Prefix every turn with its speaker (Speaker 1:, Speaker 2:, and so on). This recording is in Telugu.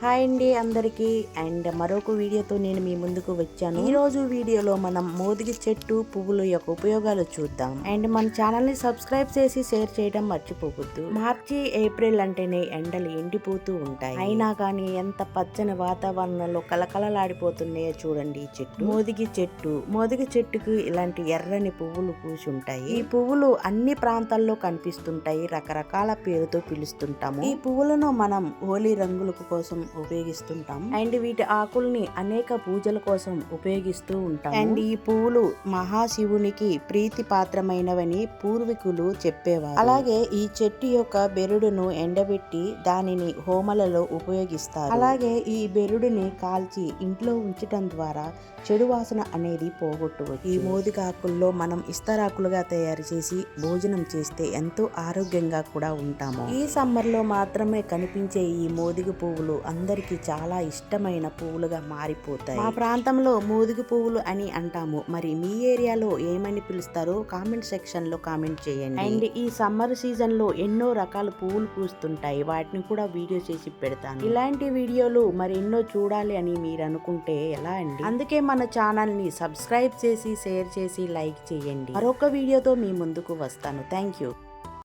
Speaker 1: హాయ్ అండి అందరికీ. అండ్ మరొక వీడియోతో నేను మీ ముందుకు వచ్చాను. ఈ రోజు వీడియోలో మనం మోదిగి చెట్టు పువ్వుల యొక్క ఉపయోగాలు చూద్దాం. అండ్ మన ఛానల్ని సబ్స్క్రైబ్ చేసి షేర్ చేయడం మర్చిపోవద్దు. మార్చి ఏప్రిల్ అంటేనే ఎండలు ఎండిపోతూ ఉంటాయి. అయినా కానీ ఎంత పచ్చని వాతావరణంలో కలకలలాడిపోతున్నాయో చూడండి ఈ చెట్టు. మోదిగి చెట్టు. మోదిగి చెట్టుకు ఇలాంటి ఎర్రని పువ్వులు పూసి ఉంటాయి ఈ పువ్వులు అన్ని ప్రాంతాల్లో కనిపిస్తుంటాయి. రకరకాల పేరుతో పిలుస్తుంటాము. ఈ పువ్వులను మనం హోలీ రంగులకు కోసం ఉపయోగిస్తుంటాం. అండ్ వీటి ఆకుల్ని అనేక పూజల కోసం ఉపయోగిస్తూ ఉంటాం అండ్ ఈ పువ్వులు మహాశివునికి ప్రీతి పాత్రమైనవని పూర్వీకులు చెప్పేవారు. అలాగే ఈ చెట్టు యొక్క బెరుడును ఎండబెట్టి దానిని హోమలలో ఉపయోగిస్తారు. అలాగే ఈ బెరుడుని కాల్చి ఇంట్లో ఉంచటం ద్వారా చెడు వాసన అనేది పోగొట్టవచ్చు. ఈ మోదిగాకుల్లో మనం ఇస్తరాకులుగా తయారు చేసి భోజనం చేస్తే ఎంతో ఆరోగ్యంగా కూడా ఉంటాము. ఈ సమ్మర్లో మాత్రమే కనిపించే ఈ మోదిగ పువ్వులు అందరికి చాలా ఇష్టమైన పువ్వులుగా మారిపోతాయి. మా ప్రాంతంలో మోదిగ పువ్వులు అని అంటాము. మరి మీ ఏరియాలో ఏమని పిలుస్తారో కామెంట్ సెక్షన్లో కామెంట్ చేయండి. అండ్ ఈ సమ్మర్ సీజన్లో ఎన్నో రకాల పువ్వులు పూస్తుంటాయి. వాటిని కూడా వీడియో చేసి పెడతాను. ఇలాంటి వీడియోలు మరి ఎన్నో చూడాలి అని మీరు అనుకుంటే ఎలా అండి? అందుకే మన ఛానల్ని సబ్స్క్రైబ్ చేసి షేర్ చేసి లైక్ చేయండి. మరొక వీడియోతో మీ ముందుకు వస్తాను. Thank you.